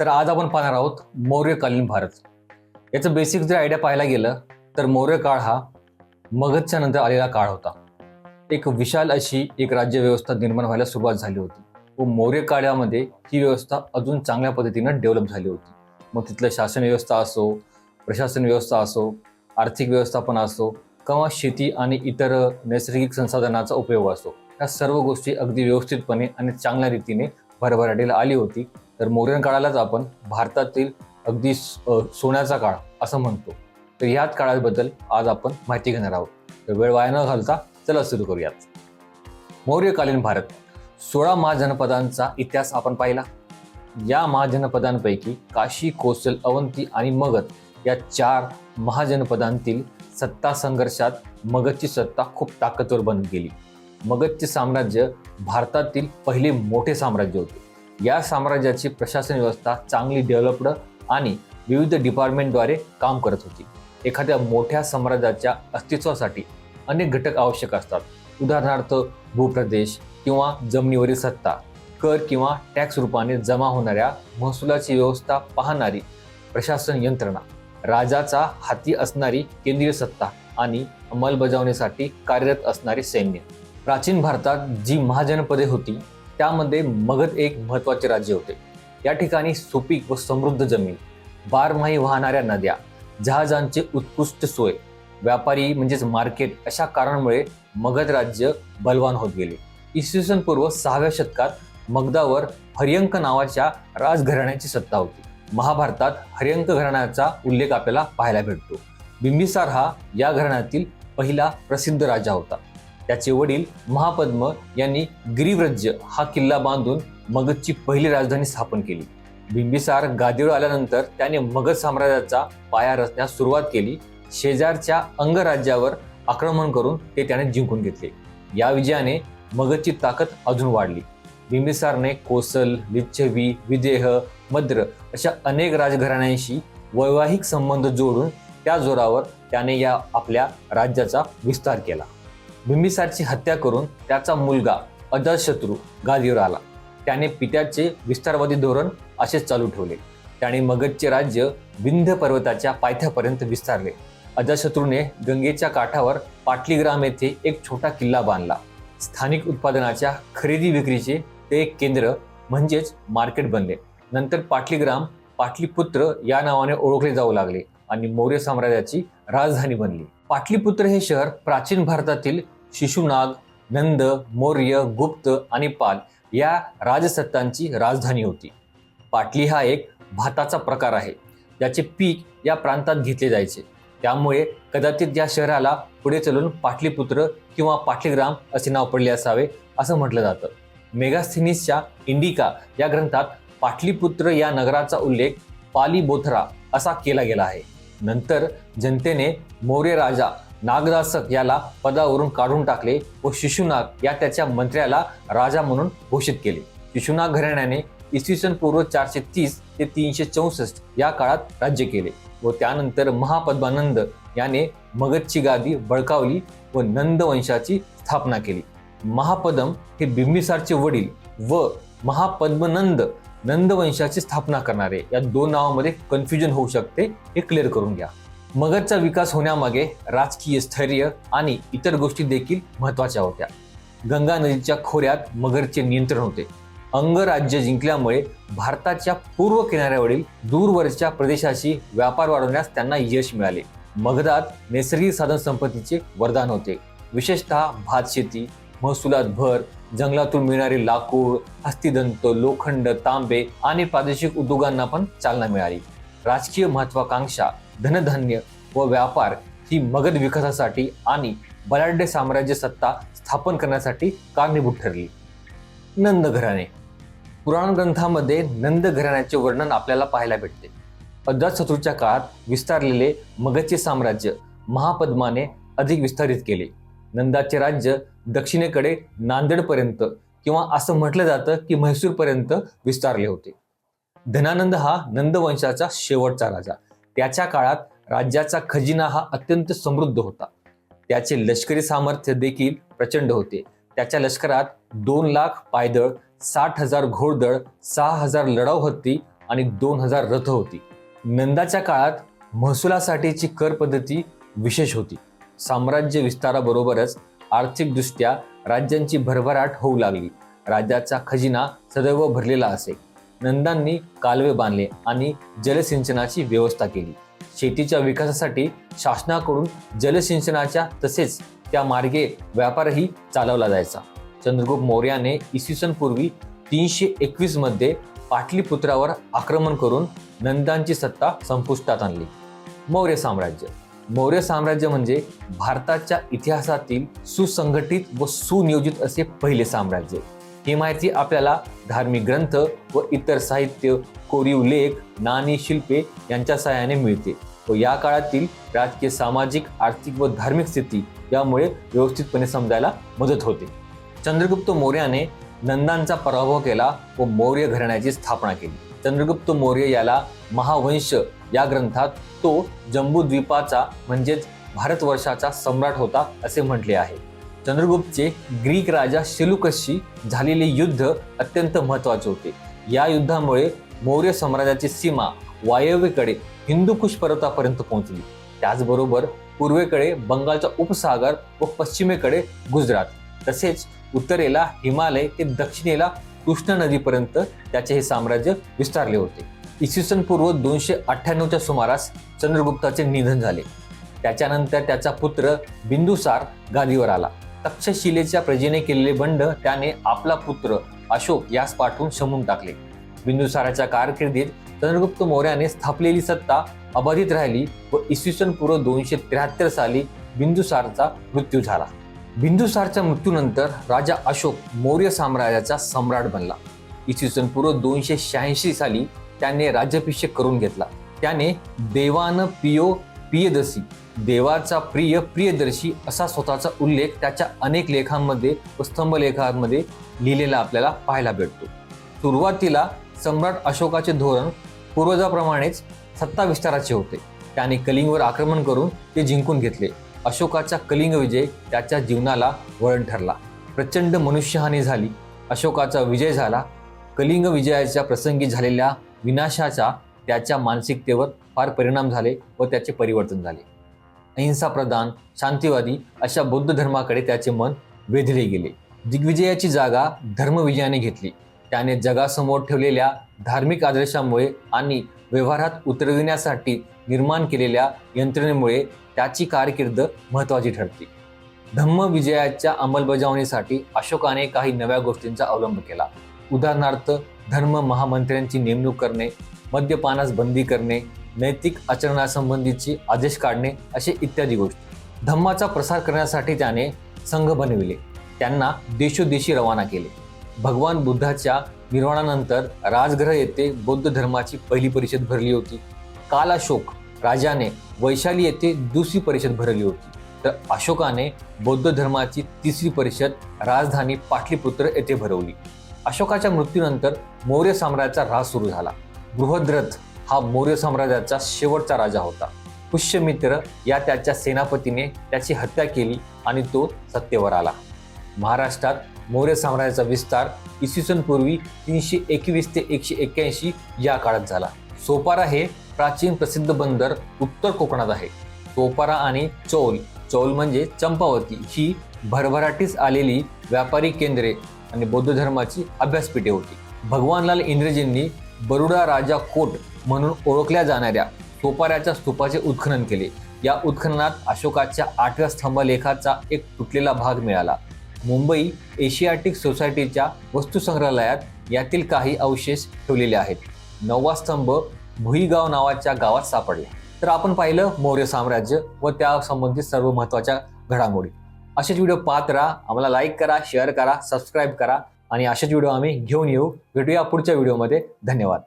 तर आज आपण पाहणार आहोत मौर्यकालीन भारत. याचं बेसिक जर आयडिया पाहायला गेलं तर मौर्य काळ हा मगधच्या नंतर आलेला काळ होता. एक विशाल अशी एक राज्य व्यवस्था निर्माण व्हायला सुरुवात झाली होती. व मौर्य काळामध्ये ही व्यवस्था अजून चांगल्या पद्धतीनं डेव्हलप झाली होती. मग तिथलं शासन व्यवस्था असो प्रशासन व्यवस्था असो आर्थिक व्यवस्थापन असो किंवा शेती आणि इतर नैसर्गिक संसाधनाचा उपयोग असो या सर्व गोष्टी अगदी व्यवस्थितपणे आणि चांगल्या रीतीने भरभराटीला आली होती. तर मौर्य काळालाच आपण भारतातील अगदी सोन्याचा काळ असं म्हणतो. तर याच काळाबद्दल आज आपण माहिती घेणार आहोत. तर वेळ वाया न घालता चला सुरू करूयात. मौर्यकालीन भारत सोळा महाजनपदांचा इतिहास आपण पाहिला. या महाजनपदांपैकी काशी कोसल अवंती आणि मगध या चार महाजनपदांतील सत्ता संघर्षात मगधची सत्ता खूप ताकदवर बनत गेली. मगधचे साम्राज्य भारतातील पहिले मोठे साम्राज्य होते. या साम्राज्याची प्रशासन व्यवस्था चांगली डेव्हलप्ड आणि विविध डिपार्टमेंटद्वारे काम करत होती. एखाद्या मोठ्या साम्राज्याच्या अस्तित्वासाठी अनेक घटक आवश्यक असतात. उदाहरणार्थ भूप्रदेश किंवा जमिनीवरील सत्ता कर किंवा टॅक्स रूपाने जमा होणाऱ्या महसुलाची व्यवस्था पाहणारी प्रशासन यंत्रणा राजाचा हाती असणारी केंद्रीय सत्ता आणि अंमलबजावणीसाठी कार्यरत असणारे सैन्य. प्राचीन भारतात जी महाजनपदे होती त्यामध्ये मगध एक महत्त्वाचे राज्य होते. या ठिकाणी सुपीक व समृद्ध जमीन बारमाही वाहणाऱ्या नद्या जहाजांचे उत्कृष्ट सोय व्यापारी म्हणजेच मार्केट अशा कारणांमुळे मगध राज्य बलवान होत गेले. इसवी सन पूर्व सहाव्या शतकात मगधावर हरियंक नावाच्या राजघराण्याची सत्ता होती. महाभारतात हरियंक घराण्याचा उल्लेख आपल्याला पाहायला भेटतो. बिंबिसार हा या घराण्यातील पहिला प्रसिद्ध राजा होता. त्याचे वडील महापद्म यांनी गिरिव्रज्य हा किल्ला बांधून मगधची पहिली राजधानी स्थापन केली. बिंबिसार गादीवर आल्यानंतर त्याने मगध साम्राज्याचा पाया रचण्यास सुरुवात केली. शेजारच्या अंगराज्यावर आक्रमण करून ते त्याने जिंकून घेतले. या विजयाने मगधची ताकद अजून वाढली. बिंबिसारने कोसल लिच्छवी विदेह मद्र अशा अनेक राजघराण्यांशी वैवाहिक संबंध जोडून त्या जोरावर त्याने या आपल्या राज्याचा विस्तार केला. बिंबिसारची हत्या करून त्याचा मुलगा अजातशत्रू गादीवर आला. त्याने पित्याचे विस्तारवादी धोरण असेच चालू ठेवले. त्याने मगधचे राज्य विंध्य पर्वताच्या पायथ्यापर्यंत विस्तारले. अजातशत्रूने गंगेच्या काठावर पाटलीग्राम येथे एक छोटा किल्ला बांधला. स्थानिक उत्पादनाच्या खरेदी विक्रीचे ते एक केंद्र म्हणजेच मार्केट बनले. नंतर पाटलीग्राम पाटलीपुत्र या नावाने ओळखले जाऊ लागले आणि मौर्य साम्राज्याची राजधानी बनली. पाटलीपुत्र हे शहर प्राचीन भारतातील शिशुनाग नंद मौर्य गुप्त आणि पाल या राजसत्तांची राजधानी होती. पाटली हा एक भाताचा प्रकार आहे. ज्याचे पीक या प्रांतात घेतले जायचे. त्यामुळे कदाचित या शहराला पुढे चलून पाटलीपुत्र किंवा पाटलीग्राम असे नाव पडले असावे असं म्हटलं जातं. मेगास्थेनिसच्या इंडिका या ग्रंथात पाटलीपुत्र या नगराचा उल्लेख पाली बोथरा असा केला गेला आहे. नंतर जनतेने मौर्य राजा नागदासक याला पदावरून काढून टाकले व शिशुनाग या त्याच्या मंत्र्याला राजा म्हणून घोषित केले. शिशुनाग घराण्याने इसवी सन पूर्व चारशे तीस ते तीनशे चौसष्ट या काळात राज्य केले व त्यानंतर महापद्मानंद याने मगधची गादी बळकावली व नंद वंशाची स्थापना केली. महापदम हे बिंबिसारचे वडील व महापद्मनंद नंदवंशाची स्थापना करणारे या दोन नावामध्ये कन्फ्युजन होऊ शकते हे क्लिअर करून घ्या. मगधचा विकास होण्यामागे राजकीय स्थैर्य आणि इतर गोष्टी देखील महत्त्वाच्या होत्या. गंगा नदीच्या खोऱ्यात मगरचे नियंत्रण होते. अंगराज्य जिंकल्यामुळे भारताच्या पूर्व किनाऱ्यावरील दूरवरच्या प्रदेशाशी व्यापार वाढवण्यास त्यांना यश मिळाले. मगधात नैसर्गिक साधन संपत्तीचे वरदान होते. विशेषतः भात शेती महसुलात भर जंगलातून मिळणारी लाकूड हस्तिदंत लोखंड तांबे आणि प्रादेशिक उद्योगांना पण चालना मिळाली. राजकीय महत्वाकांक्षा धनधान्य व व्यापार ही मगध विकासासाठी आणि बलाढ्य साम्राज्य सत्ता स्थापन करण्यासाठी कारणीभूत ठरली. नंद घराणे पुराण ग्रंथामध्ये नंद घराण्याचे वर्णन आपल्याला पाहायला भेटते. अजातशत्रूच्या काळात विस्तारलेले मगधचे साम्राज्य महापद्माने अधिक विस्तारित केले. नंदाचे राज्य दक्षिणेकडे नांदेडपर्यंत किंवा असं म्हटलं जातं की म्हैसूरपर्यंत विस्तारले होते. धनानंद हा नंद वंशाचा शेवटचा राजा. त्याच्या काळात राज्याचा खजिना हा अत्यंत समृद्ध होता. त्याचे लष्करी सामर्थ्य देखील प्रचंड होते. त्याच्या लष्करात दोन लाख पायदळ साठ हजार घोडदळ सहा हजार लढाऊ हत्ती आणि दोन हजार रथ होती. नंदाच्या काळात महसुलासाठीची कर पद्धती विशेष होती. साम्राज्य विस्ताराबरोबरच आर्थिकदृष्ट्या राज्यांची भरभराट होऊ लागली. राज्याचा खजिना सदैव भरलेला असे. नंदांनी कालवे बांधले आणि जलसिंचनाची व्यवस्था केली. शेतीच्या विकासासाठी शासनाकडून जलसिंचनाच्या तसेच त्या मार्गे व्यापारही चालवला जायचा. चंद्रगुप्त मौर्याने इसवी सन पूर्वी तीनशे एकवीसमध्ये पाटलीपुत्रावर आक्रमण करून नंदांची सत्ता संपुष्टात आणली. मौर्य साम्राज्य. मौर्य साम्राज्य म्हणजे भारताच्या इतिहासातील सुसंघटित व सुनियोजित असे पहिले साम्राज्य. ही माहिती आपल्याला धार्मिक ग्रंथ व इतर साहित्य कोरीव लेख नाणी शिल्पे यांच्या सहाय्याने मिळते व या काळातील राजकीय सामाजिक आर्थिक व धार्मिक स्थिती यामुळे व्यवस्थितपणे समजायला मदत होते. चंद्रगुप्त मौर्याने नंदांचा पराभव केला व मौर्य घराण्याची स्थापना केली. चंद्रगुप्त मौर्य याला महावंश या ग्रंथात तो जम्बूद्वीपाचा म्हणजेच भारतवर्षाचा सम्राट होता असे म्हटले आहे. चंद्रगुप्तचे ग्रीक राजा शेलुकसशी झालेले युद्ध अत्यंत महत्त्वाचे होते. या युद्धामुळे मौर्य साम्राज्याची सीमा वायव्येकडे हिंदुकुश पर्वतापर्यंत पोहोचली. त्याचबरोबर पूर्वेकडे बंगालचा उपसागर व पश्चिमेकडे गुजरात. तसेच उत्तरेला हिमालय ते दक्षिणेला कृष्णा नदीपर्यंत त्याचे हे साम्राज्य विस्तारले होते. इसवी सन पूर्व दोनशे अठ्ठ्याण्णवच्या सुमारास चंद्रगुप्ताचे निधन झाले. त्याच्यानंतर त्याचा पुत्र बिंदुसार गादीवर आला. तक्षशिलेच्या प्रजेने केलेले बंड त्याने आपला पुत्र अशोक यास पाठवून शमून टाकले. बिंदुसाराच्या कारकिर्दीत चंद्रगुप्त मौर्याने स्थापलेली सत्ता अबाधित राहिली व इसवी सन पूर्व दोनशे त्र्याहत्तर साली बिंदुसारचा मृत्यू झाला. बिंदुसारच्या मृत्यूनंतर राजा अशोक मौर्य साम्राज्याचा सम्राट बनला. इसवी सन पूर्व दोनशे शहाऐंशी साली त्याने राज्याभिषेक करून घेतला. त्याने देवान पियो पियदसी देवाचा प्रिय प्रियदर्शी असा स्वतःचा उल्लेख त्याच्या अनेक लेखांमध्ये व स्तंभलेखांमध्ये लिहिलेला आपल्याला पाहायला भेटतो. सुरुवातीला सम्राट अशोकाचे धोरण पूर्वजाप्रमाणेच सत्ता विस्ताराचे होते. त्याने कलिंगवर आक्रमण करून ते जिंकून घेतले. अशोकाचा कलिंग विजय त्याच्या जीवनाला वळण ठरला. प्रचंड मनुष्यहानी झाली. अशोकाचा विजय झाला. कलिंग विजयाच्या प्रसंगी झालेल्या विनाशाचा त्याच्या मानसिकतेवर फार परिणाम झाले व त्याचे परिवर्तन झाले. अहिंसा प्रदान शांतीवादी अशा बौद्ध धर्माकडे त्याचे मन वेधले गेले. दिग्विजयाची जागा धर्मविजयाने घेतली. त्याने जगासमोर ठेवलेल्या धार्मिक आदर्शामुळे आणि व्यवहारात उतरविण्यासाठी निर्माण केलेल्या यंत्रणेमुळे त्याची कारकीर्द महत्त्वाची ठरते. धम्मविजयाच्या अंमलबजावणीसाठी अशोकाने काही नव्या गोष्टींचा अवलंब केला. उदाहरणार्थ धर्म महामंत्र्यांची नेमणूक करणे मद्यपानास बंदी करणे नैतिक आचरणासंबंधीचे आदेश काढणे असे इत्यादी गोष्टी. धम्माचा प्रसार करण्यासाठी त्याने संघ बनविले. त्यांना देशोदेशी रवाना केले. भगवान बुद्धाच्या निर्वाणानंतर राजग्रह येथे बौद्ध धर्माची पहिली परिषद भरली होती. काल अशोक राजाने वैशाली येथे दुसरी परिषद भरली होती. तर अशोकाने बौद्ध धर्माची तिसरी परिषद राजधानी पाटलीपुत्र येथे भरवली. अशोकाच्या मृत्यूनंतर मौर्य साम्राज्याचा राज सुरू झाला. बृहद्रथ हा मौर्य साम्राज्याचा शेवटचा राजा होता. पुष्यमित्र या त्याच्या सेनापतीने त्याची हत्या केली आणि तो सत्तेवर आला. महाराष्ट्रात मौर्य साम्राज्याचा विस्तार इसवी सन पूर्वी तीनशे एकवीस ते एकशे एक्क्याऐंशी या काळात झाला. सोपारा हे प्राचीन प्रसिद्ध बंदर उत्तर कोकणात आहे. तोपारा आणि चौल चौल म्हणजे चंपावती ही भरभराटीस आलेली व्यापारी केंद्रे आणि बौद्ध धर्माची अभ्यासपीठे होती. भगवानलाल इंद्रजींनी बरुडा राजा कोट म्हणून ओळखल्या जाणाऱ्या तोपाऱ्याच्या स्तूपाचे उत्खनन केले. या उत्खननात अशोकाच्या आठव्या स्तंभलेखाचा एक तुटलेला भाग मिळाला. मुंबई एशियाटिक सोसायटीच्या वस्तुसंग्रहालयात यातील काही अवशेष ठेवलेले आहेत. नववा स्तंभ भुईगाव नावाच्या गावात सापडले. तर आपण पाहिलं मौर्य साम्राज्य व त्या संबंधित सर्व महत्त्वाच्या घडामोडी. असेच व्हिडिओ पाहत राहा आम्हाला लाईक करा शेअर करा सबस्क्राईब करा आणि असेच व्हिडिओ आम्ही घेऊन येऊ. भेटूया पुढच्या व्हिडिओमध्ये धन्यवाद.